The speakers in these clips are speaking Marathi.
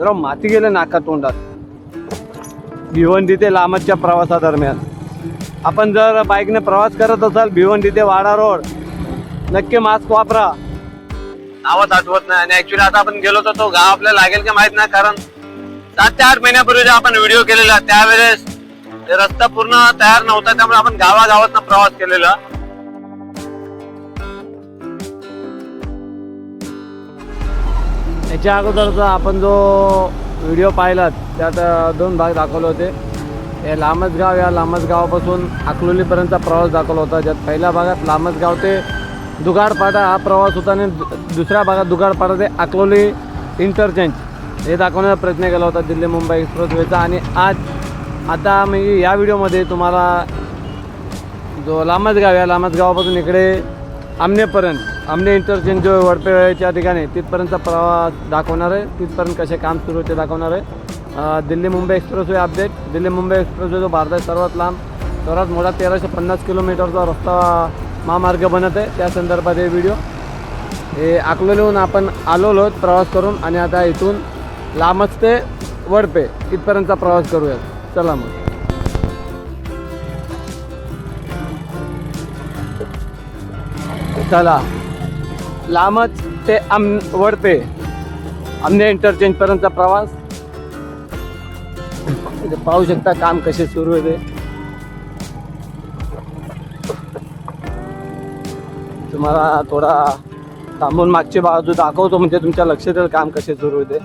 जरा माती गेले नाका तोंडात. भिवंडी ते लांबच्या प्रवासादरम्यान आपण जर बाईकने प्रवास करत असाल भिवंडी ते वाडा रोड नक्की मास्क वापरा. नावच आठवत नाही आणि ऍक्च्युली आता आपण गेलो होतो तो गाव आपल्याला लागेल का माहीत नाही कारण सात ते आठ महिन्यापूर्वी जे आपण व्हिडिओ केलेला त्यावेळेस ते रस्ता पूर्ण तयार नव्हता त्यामुळे आपण गावागावात प्रवास केलेला. याच्या अगोदरचा आपण जो व्हिडिओ पाहिलात त्यात दोन भाग दाखवले होते. हे लामसगाव या लामसगावापासून अकलोलीपर्यंतचा प्रवास दाखवला होता. ज्यात पहिल्या भागात लामसगाव ते दुगाडपाडा हा प्रवास होता आणि दुसऱ्या भागात दुगाडपाडा ते अकलोली इंटरचेंज हे दाखवण्याचा प्रयत्न केला होता दिल्ली मुंबई एक्सप्रेसवेचा आणि आज आता मी या व्हिडिओमध्ये तुम्हाला जो लामसगाव या लामसगावापासून इकडे आमनेपर्यंत आमने इंटरचेंज जो वडपेच्या ठिकाणी तिथपर्यंतचा प्रवास दाखवणार आहे. तिथपर्यंत कसे काम सुरू होते ते दाखवणार आहे. Delhi Mumbai expressway update Delhi Mumbai expressway जो भारताचा सर्वात लांब सर्वात मोठा तेराशे पन्नास किलोमीटरचा रस्ता महामार्ग बनत आहे. त्या संदर्भात हे व्हिडिओ हे अकलोलीहून आपण आलेलो आहोत प्रवास करून आणि आता इथून लांबच ते वडपे इथपर्यंतचा प्रवास करूयात. चला मग. चला. लांबच ते आम वडते आमने इंटरचेंजपर्यंतचा प्रवास. इथे पाहू शकता काम कसे सुरू आहे तुम्हाला थोडा थांबून मागची बाजू दाखवतो म्हणजे तुमच्या लक्षात येईल काम कसे सुरू आहे ते.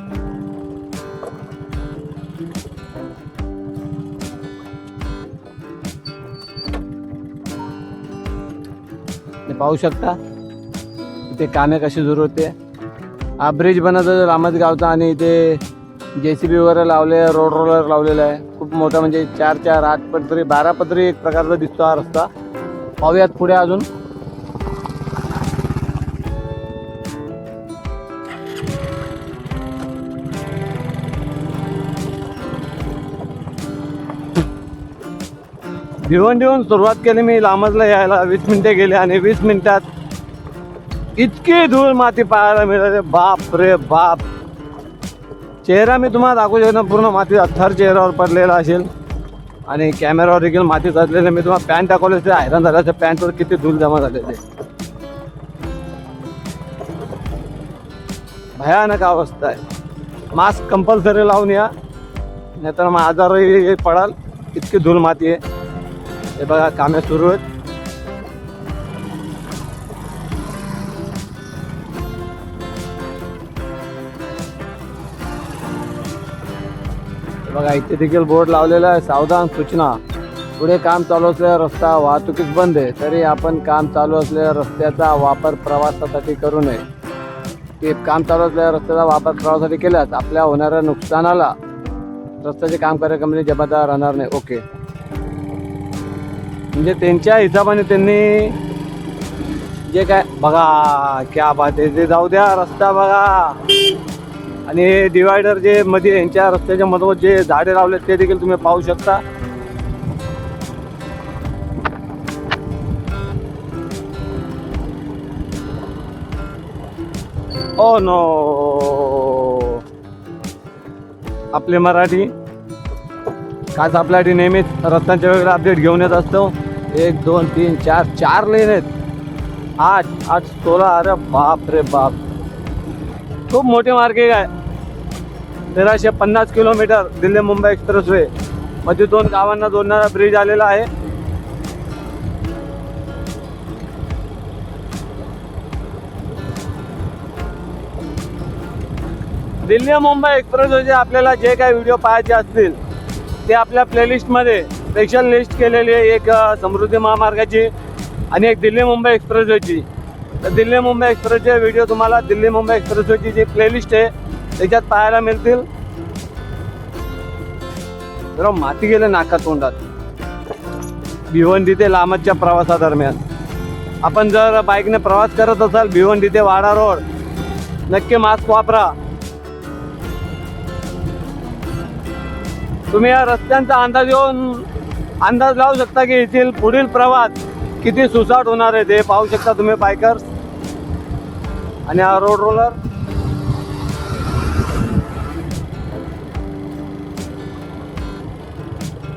पाहू शकता. इथे कामे कशी सुरू होते? हा ब्रिज बनत रामत गावचा आणि इथे जे सी बी वगैरे लावले रोड रोलर लावलेला आहे. खूप मोठा म्हणजे चार चार आठ पदरी बारा पदरी एक प्रकारचा दिसतो हा रस्ता. पाहूयात पुढे अजून. भिवंडीहून सुरुवात केली मी लांबजला यायला वीस मिनटे गेले आणि वीस मिनटात इतकी धूळ माती पाहायला मिळाले बाप रे बाप. चेहरा मी तुम्हाला दाखवू शकतो पूर्ण माती थर चेहऱ्यावर पडलेला असेल. आणि कॅमेरावर देखील माती साचलेली मी तुम्हाला पॅन्ट दाखवले ते हैराण झालं. त्या पॅन्टवर किती धूळ जमा झालेली भयानक अवस्था आहे. मास्क कंपल्सरी लावून या. नाहीतर मग आजारही पडाल. इतकी धूळ माती आहे. हे बघा कामे सुरू आहेत. बघा इथे देखील बोर्ड लावलेला आहे सावधान सूचना. पुढे काम चालू असलेला रस्ता वाहतुकीस बंद आहे तरी आपण काम चालू असलेल्या रस्त्याचा वापर प्रवासासाठी करू नये. ते काम चालू असलेल्या रस्त्याचा वापर प्रवासासाठी केल्यास आपल्या होणाऱ्या नुकसानाला रस्त्याचे काम करणारी कंपनी जबाबदार राहणार नाही. ओके. म्हणजे त्यांच्या हिशोबाने त्यांनी जे काय बघा क्या बात आहे. ते जाऊ द्या रस्ता बघा. आणि हे डिवायडर जे मध्ये यांच्या रस्त्याच्या मधोमध जे झाडे लावले ते देखील तुम्ही पाहू शकता. Oh ओ नो आपले मराठी. काच आपल्यासाठी नेहमीच रस्त्यांच्या वेगळे अपडेट घेऊन येत असतो. एक दोन तीन चार चार लेन आहेत. आठ आठ सोळा अरे बाप रे बाप. खूप मोठे मार्गे आहे. तेराशे पन्नास किलोमीटर दिल्ली मुंबई एक्सप्रेसवे मध्ये दोन गावांना जोडणारा ब्रिज आलेला आहे. दिल्ली मुंबई एक्सप्रेसवेचे आपल्याला जे काही व्हिडिओ पाहायचे असतील ते आपल्या प्लेलिस्टमध्ये स्पेशल लिस्ट केलेली आहे एक समृद्धी महामार्गाची आणि एक दिल्ली मुंबई एक्सप्रेसवेची. तर दिल्ली मुंबई एक्सप्रेसचे व्हिडिओ तुम्हाला दिल्ली मुंबई एक्सप्रेसवेची जी प्लेलिस्ट आहे त्याच्यात पाहायला मिळतील. जरा माती गेले नाका तोंडात. भिवंडी ते लांबच्या प्रवासादरम्यान. आपण जर बाईकने प्रवास करत असाल भिवंडी ते वाडा रोड नक्की मास्क वापरा. तुम्ही या रस्त्यांचा अंदाज येऊन अंदाज लावू शकता की येथील पुढील प्रवास किती सुसाट होणार आहे ते पाहू शकता तुम्ही बायकर्स आणि हा रोड रोलर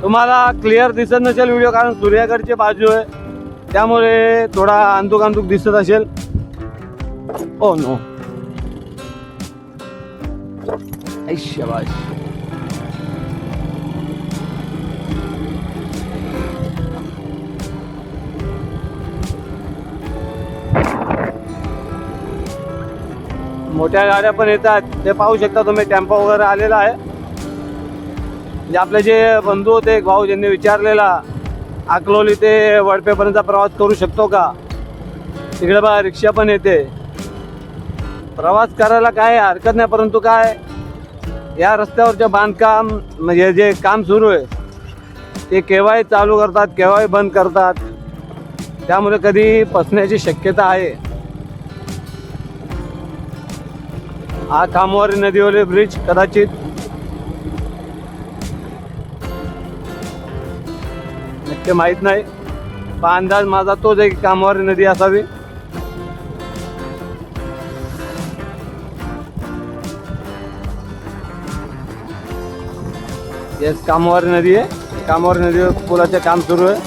तुम्हाला क्लिअर दिसत नसेल व्हिडिओ कारण सूर्याकडची बाजू आहे. त्यामुळे थोडा अंतुक अंतुक दिसत असेल. ओ नो ऐशबाज मोठ्या गाड्या पण येतात. ते पाहू शकता तुम्ही टेम्पो वगैरे आलेला आहे. म्हणजे आपले जे बंधू होते एक भाऊ ज्यांनी विचारलेला अकलोली ते वडपेपर्यंतचा प्रवास करू शकतो का? तिकडे बघा रिक्षा पण येते. प्रवास करायला काय हरकत नाही परंतु काय? या रस्त्यावरचे बांधकाम म्हणजे जे काम सुरू आहे ते केव्हाही चालू करतात केव्हाही बंद करतात. त्यामुळे कधी फसण्याची शक्यता आहे. हा कामवारी नदीवरील ब्रिज कदाचित नक्की माहीत नाही पण अंदाज माझा तोच आहे की कामवारी नदी असावी. येस कामवारी नदी आहे. कामवारी नदीवर पुलाचे काम सुरू आहे.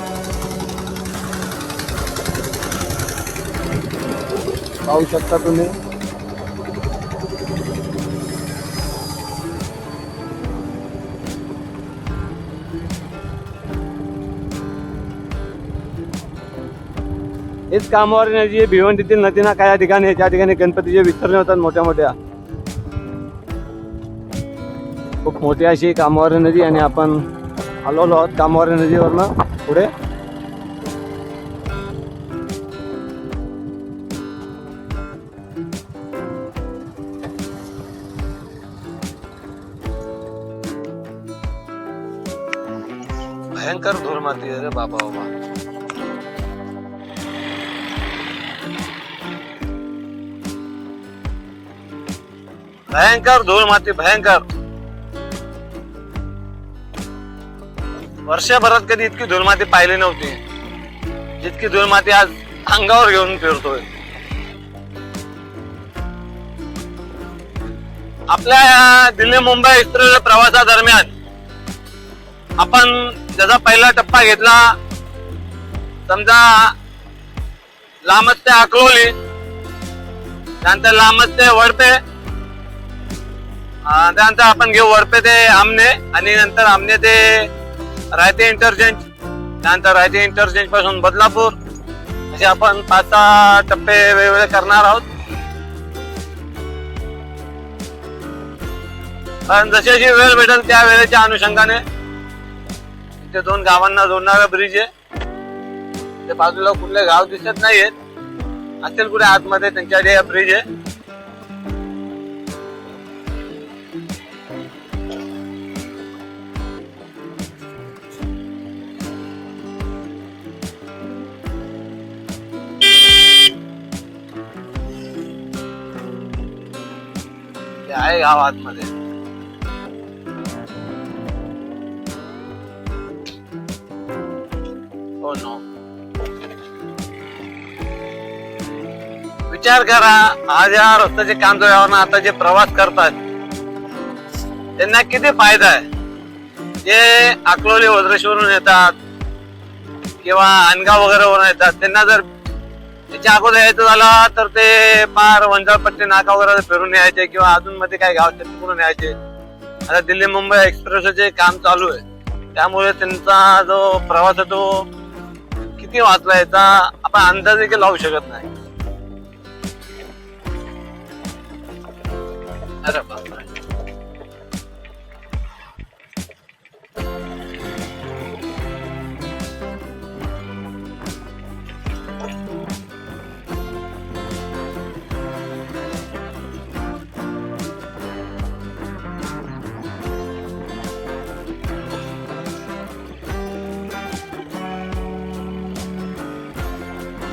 पाहू शकता तुम्ही. हेच कामावर नदी भिवंडीतील नदीना काय ठिकाणी त्या ठिकाणी गणपतीचे विसर्जन होतात मोठ्या मोठ्या. खूप मोठी अशी कामावर नदी आणि आपण आलो आहोत कामावर नदीवरनं पुढे. भयंकर धूळ माती भयंकर. वर्षभरात कधी इतकी धूळ माती पाहिली नव्हती. जितकी धूळ माती आज अंगावर घेऊन फिरतोय. आपल्या दिल्ली मुंबई एक्सप्रेस प्रवासादरम्यान आपण त्याचा पहिला टप्पा घेतला समजा लांबच ते अकलोली त्यानंतर लांबच ते वडपे त्यानंतर आपण घेऊ. वरपे ते आमने आणि नंतर आमने ते रायते इंटरचेंज. त्यानंतर रायते इंटरचेंजपासून बदलापूर. असे आपण पाच सहा टप्पे वेगवेगळे करणार आहोत. कारण जशी जशी वेळ भेटेल त्या वेळेच्या अनुषंगाने ते दोन गावांना जोडणारा ब्रिज आहे. ते बाजूला कुठले गाव दिसत नाहीयेत. असेल कुठे आतमध्ये त्यांच्याकडे ब्रिज आहे. आहे गाव आतमध्ये हो नो. विचार करा आज या रस्त्याचे काम यावरनं आता जे प्रवास करतात. त्यांना किती फायदा आहे? जे अकलोली वज्रेश्वरून येतात किंवा अनगाव वगैरे वरून येतात त्यांना जर त्याच्या अगोदर यायचं झालं तर ते पार वंजाळपट्टी नाका वगैरे फिरून यायचे किंवा अजून मध्ये काही गाव आहेत तिकडून यायचे. आता दिल्ली मुंबई एक्सप्रेसचे काम चालू आहे त्यामुळे त्यांचा जो प्रवास आहे तो किती वाचला याचा आपण अंदाज देखील लावू शकत नाही. अरे बाबा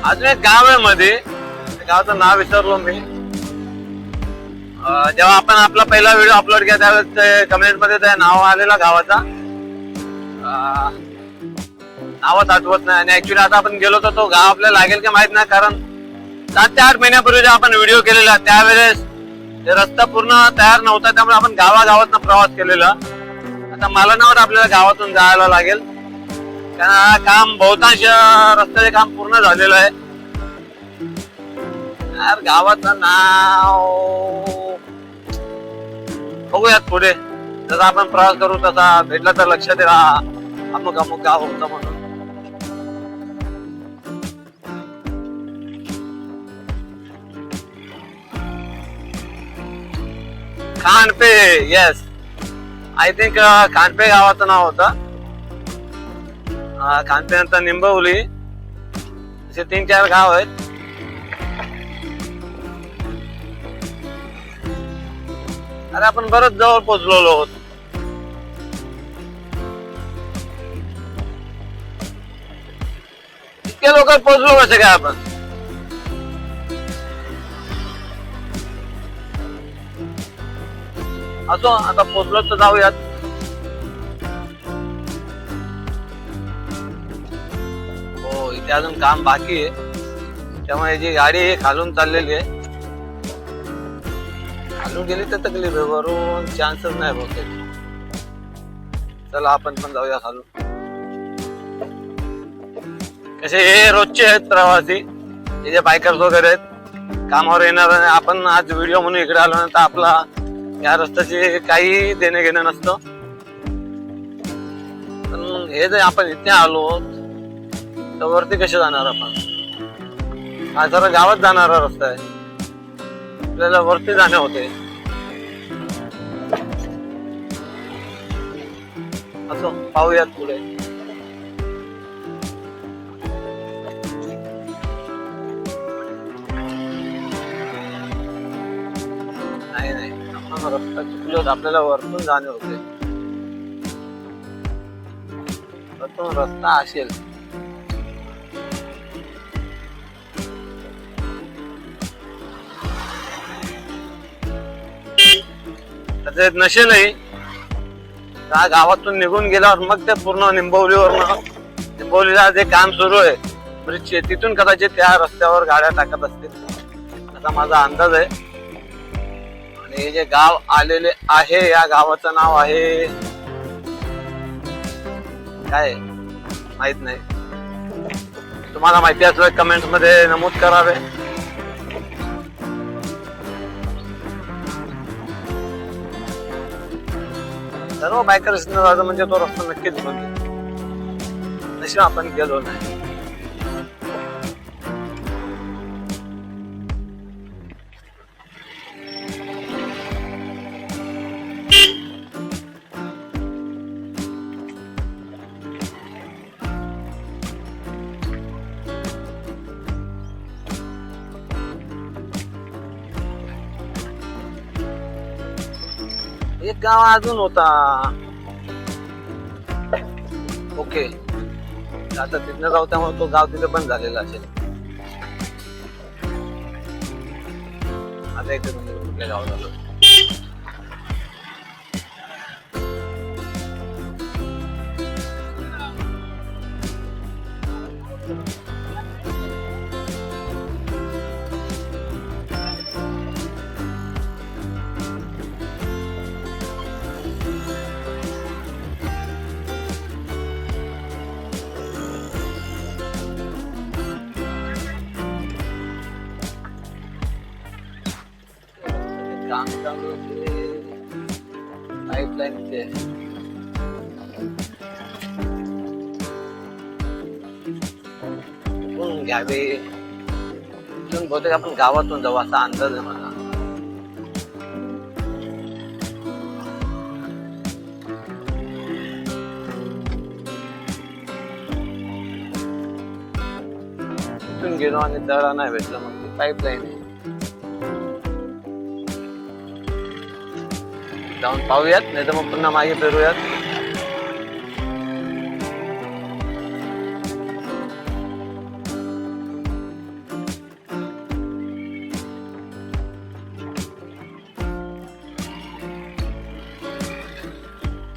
अजून एक गाव आहे मध्ये गावाचं नाव विसरलो मी. जेव्हा आपण आपला पहिला व्हिडिओ अपलोड केला त्यावेळेस कमेंटमध्ये त्या नाव आलेला गावाचा. नावच आठवत नाही आणि ऍक्च्युली आता आपण गेलो तर तो गाव आपल्याला लागेल की माहीत नाही कारण सात ते आठ महिन्यापूर्वी जेव्हा आपण व्हिडिओ केलेला त्यावेळेस रस्ता पूर्ण तयार नव्हता त्यामुळे आपण गावागावात प्रवास केलेला. आता मला नाव आपल्याला गावातून जायला लागेल. त्यांना काम बहुतांश रस्त्याचे काम पूर्ण झालेलं आहे. यार गावाचं नाव. बघूयात पुढे. जसा आपण प्रवास करू तसा भेटला तर लक्षात येईल. अमुक अमुक गाव होतं म्हणून. Khanpe yes I think Khanpe गावाचं नाव होतं. खानपे नंतर निंबवली. असे तीन चार गाव आहेत. अरे आपण बरंच जवळ पोचलो आहोत. इतक्या लोक पोचलो कसे काय आपण? असो आता पोचलो तर जाऊयात. ते अजून काम बाकी आहे. त्यामुळे जी गाडी आहे खालून चाललेली आहे. खालून गेली तर तकलीफ आहे वरून चान्सच नाही बहुतेक. चला आपण पण जाऊया खालून. कसे हे रोजचे आहेत प्रवासी? हे जे बायकर्स वगैरे आहेत कामावर येणार आपण आज व्हिडिओ म्हणून इकडे आलो ना तर आपला या रस्त्याचे काही देणे घेणं नसतं. पण हे जे आपण इथे आलो तर वरती कसे जाणार आपण? हा जरा गावात जाणारा रस्ता आहे. आपल्याला वरती जाणे होते असो पाहूयात पुढे. नाही नाही आपण रस्ता चुकलो आपल्याला वरतून जाणे होते वरतून रस्ता असेल. त्याच्यात नसेलही त्या गावातून निघून गेल्यावर मग ते पूर्ण निंबवलीवर निंबवलीला जे काम सुरू आहे म्हणजे ब्रिजचे तिथून कदाचित त्या रस्त्यावर गाड्या टाकत असतील. असा माझा अंदाज आहे. आणि हे जे गाव आलेले आहे या गावाचं नाव आहे काय? माहीत नाही. तुम्हाला माहिती असलं कमेंटमध्ये नमूद करावे. सर्व हो, बायकर्स जायचं म्हणजे तो रस्ता नक्कीच बघेल. नशीब आपण गेलो नाही. गाव अजून होता. ओके. आता तिथनं जाऊ त्यामुळे तो गाव तिथे पण झालेला असेल. आता इथे म्हणजे कुठल्या गाव झालं काम चालू पाईपलाईनचे कुठून घ्यावे इथून बहुतेक आपण गावातून जाऊ असा अंदाज आहे मला इथून गेलो आणि तळा नाही भेटलं मग. पाईपलाईन जाऊन पाहूयात नाही तर मग पुन्हा मागे फिरूयात.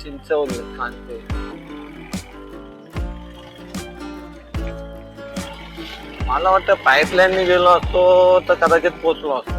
चिंचवली खानते. मला वाटतं पाईपलाईनने गेलो असतो तर कदाचित पोचलो असतो.